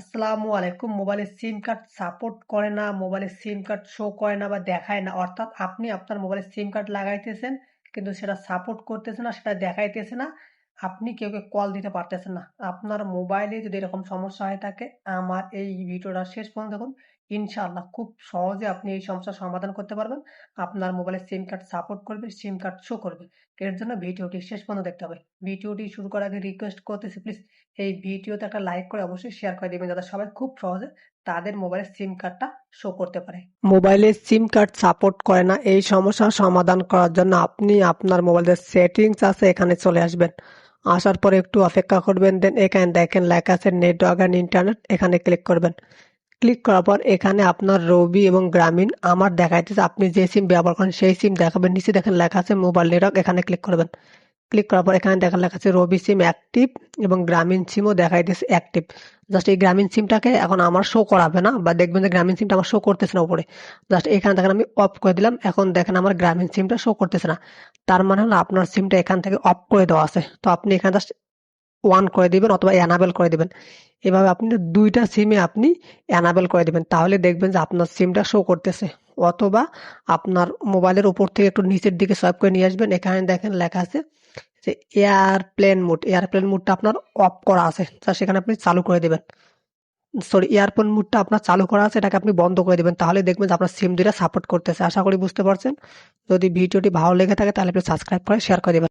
আসসালামু আলাইকুম। মোবাইলে সিম কার্ড সাপোর্ট করে না, মোবাইলে সিম কার্ড শো করে না বা দেখায় না। অর্থাৎ আপনি আপনার মোবাইলে সিম কার্ড লাগাইতেছেন কিন্তু সেটা সাপোর্ট করতেছে না, সেটা দেখাইতেছে না। আপনি কেউকে কল দিতে পারতেছেন না। আপনার মোবাইলে যদি এরকম সমস্যা হয়ে থাকে, আমার এই ভিডিওটা শেষ পর্যন্ত দেখুন। ইনশাআল্লাহ খুব সহজে আপনি এই সমস্যার সমাধান করতে পারবেন। আপনার মোবাইলের সিম কার্ড সাপোর্ট করবে সিম কার্ড শো করবে। এর জন্য ভিডিওটি শেষ পর্যন্ত দেখতে হবে। ভিডিওটি শুরু করার আগে রিকোয়েস্ট করতেছি প্লিজ এই ভিডিওতে একটা লাইক করে অবশ্যই শেয়ার করে দিবেন যাতে সবাই খুব সহজে তাদের মোবাইলের সিম কার্ডটা শো করতে পারে। মোবাইলের সিম কার্ড সাপোর্ট করে না, এই সমস্যার সমাধান করার জন্য আপনি আপনার মোবাইলের সেটিংস আছে, এখানে চলে আসবেন। আসার পর একটু অপেক্ষা করবেন দেন এখানে দেখেন লেখা আছে নেটওয়ার্ক অ্যান্ড ইন্টারনেট এখানে ক্লিক করবেন। ক্লিক করার পর এখানে আপনার রবি এবং গ্রামীণ আমার দেখাইতেছে। আপনি যে সিম ব্যবহার করেন সেই সিম দেখাবেন। নিচে দেখেন লেখা আছে মোবাইল নেটওয়ার্ক এখানে ক্লিক করবেন ক্লিক করার পর এখানে দেখা লেখা আছে রবি সিম অ্যাক্টিভ এবং গ্রামীণ সিমও দেখাইতেছে অ্যাক্টিভ জাস্ট এই গ্রামীণ সিমটাকে এখন আমার শো করাবে না বা দেখবেন যে গ্রামীণ সিমটা আমার শো করতেছে না উপরে। জাস্ট এখানে দেখেন আমি অফ করে দিলাম। এখন দেখেন আমার গ্রামীণ সিমটা শো করতেছে না। তার মানে হলো আপনার সিমটা এখান থেকে অফ করে দেওয়া আছে। তো আপনি এখানে জাস্ট ওয়ান করে দিবেন অথবা অ্যানাবেল করে দিবেন। এভাবে আপনি দুইটা সিমে আপনি অ্যানাবেল করে দিবেন। তাহলে দেখবেন যে আপনার সিমটা শো করতেছে। অথবা আপনার মোবাইলের উপর থেকে একটু নিচের দিকে সোয়াইপ করে নিয়ে আসবেন। এখানে দেখেন লেখা আছে যে এয়ারপ্লেন মোড এয়ারপ্লেন মোডটা আপনার অফ করা আছে। তা সেখানে আপনি চালু করে দেবেন। সরি এয়ারপ্লেন মোডটা আপনার চালু করা আছে, এটাকে আপনি বন্ধ করে দেবেন। তাহলে দেখবেন যে আপনার সিম দুটা সাপোর্ট করতেছে। আশা করি বুঝতে পারছেন। যদি ভিডিওটি ভালো লেগে থাকে তাহলে আপনি সাবস্ক্রাইব করে শেয়ার করে দেবেন।